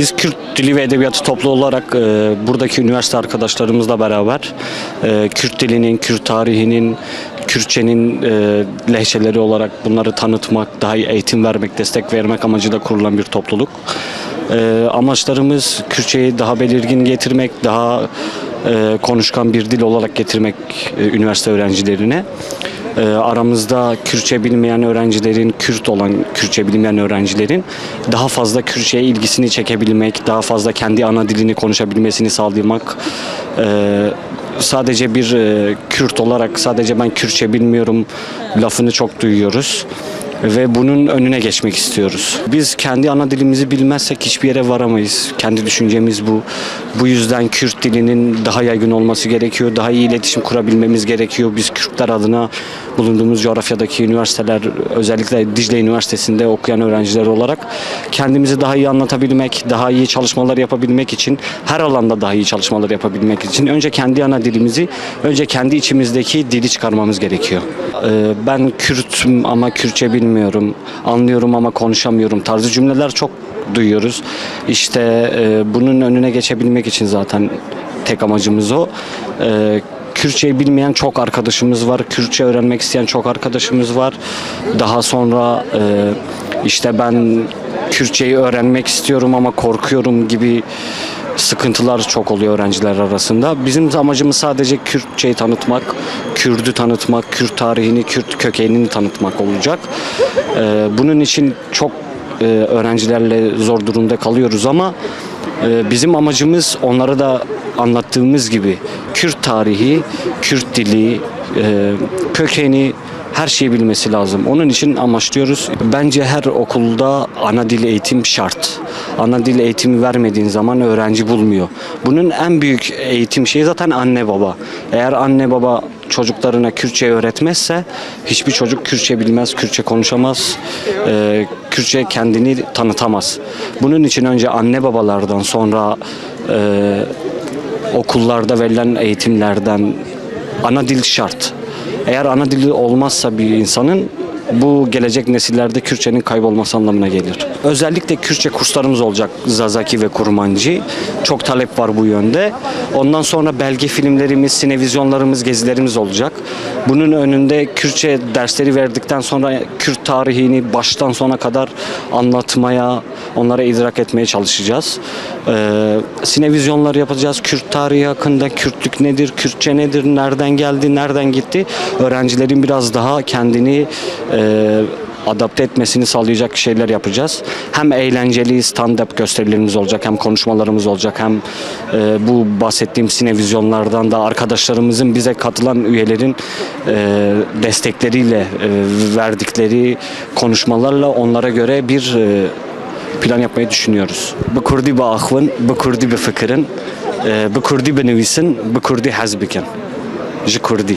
Biz Kürt Dili ve Edebiyatı toplu olarak e, buradaki üniversite arkadaşlarımızla beraber e, Kürt dilinin, Kürt tarihinin, Kürtçenin e, lehçeleri olarak bunları tanıtmak, daha iyi eğitim vermek, destek vermek amacıyla kurulan bir topluluk. E, amaçlarımız Kürtçeyi daha belirgin getirmek, daha e, konuşkan bir dil olarak getirmek e, üniversite öğrencilerine. E, aramızda Kürtçe bilmeyen öğrencilerin, Kürt olan Kürtçe bilmeyen öğrencilerin daha fazla Kürtçe'ye ilgisini çekebilmek, daha fazla kendi ana dilini konuşabilmesini sağlamak. E, sadece bir e, Kürt olarak sadece ben Kürtçe bilmiyorum lafını çok duyuyoruz ve bunun önüne geçmek istiyoruz. Biz kendi ana dilimizi bilmezsek hiçbir yere varamayız. Kendi düşüncemiz bu. Bu yüzden Kürt dilinin daha yaygın olması gerekiyor. Daha iyi iletişim kurabilmemiz gerekiyor. Biz Kürtler adına bulunduğumuz coğrafyadaki üniversiteler özellikle Dicle Üniversitesi'nde okuyan öğrenciler olarak kendimizi daha iyi anlatabilmek, daha iyi çalışmalar yapabilmek için her alanda daha iyi çalışmalar yapabilmek için önce kendi ana dilimizi, önce kendi içimizdeki dili çıkarmamız gerekiyor. Ee, Ben Kürt'üm ama Kürtçe bilmiyorum, anlıyorum ama konuşamıyorum tarzı cümleler çok duyuyoruz. İşte e, bunun önüne geçebilmek için zaten tek amacımız o. Ee, Kürtçeyi bilmeyen çok arkadaşımız var. Kürtçe öğrenmek isteyen çok arkadaşımız var. Daha sonra e, işte ben Kürtçeyi öğrenmek istiyorum ama korkuyorum gibi sıkıntılar çok oluyor öğrenciler arasında. Bizim amacımız sadece Kürtçeyi tanıtmak, Kürdü tanıtmak, Kürt tarihini, Kürt kökenini tanıtmak olacak. E, bunun için çok e, öğrencilerle zor durumda kalıyoruz ama e, bizim amacımız onlara da anlattığımız gibi Kürt tarihi, Kürt dili, e, kökeni her şeyi bilmesi lazım. Onun için amaçlıyoruz. Bence her okulda ana dil eğitim şart. Ana dil eğitimi vermediğin zaman öğrenci bulmuyor. Bunun en büyük eğitim şeyi zaten anne baba. Eğer anne baba çocuklarına Kürtçe öğretmezse hiçbir çocuk Kürtçe bilmez, Kürtçe konuşamaz, e, Kürtçe kendini tanıtamaz. Bunun için önce anne babalardan sonra e, okullarda verilen eğitimlerden ana dil şart. Eğer ana dili olmazsa bir insanın bu gelecek nesillerde Kürtçenin kaybolması anlamına gelir. Özellikle Kürtçe kurslarımız olacak Zazaki ve Kurmancı. Çok talep var bu yönde. Ondan sonra belge filmlerimiz, sinevizyonlarımız, gezilerimiz olacak. Bunun önünde Kürtçe dersleri verdikten sonra Kürt tarihini baştan sona kadar anlatmaya, onlara idrak etmeye çalışacağız. Ee, sinevizyonlar yapacağız. Kürt tarihi hakkında Kürtlük nedir, Kürtçe nedir, nereden geldi, nereden gitti. Öğrencilerin biraz daha kendini e, adapte etmesini sağlayacak şeyler yapacağız. Hem eğlenceli stand-up gösterilerimiz olacak, hem konuşmalarımız olacak, hem e, bu bahsettiğim sinevizyonlardan da arkadaşlarımızın bize katılan üyelerin e, destekleriyle e, verdikleri konuşmalarla onlara göre bir e, plan yapmayı düşünüyoruz. Bu Kurdi bu ahvın, bu Kurdi bir fikrin, e, bu Kurdi bir nevisin, bu Kurdi hazbikin. Ji Kurdi.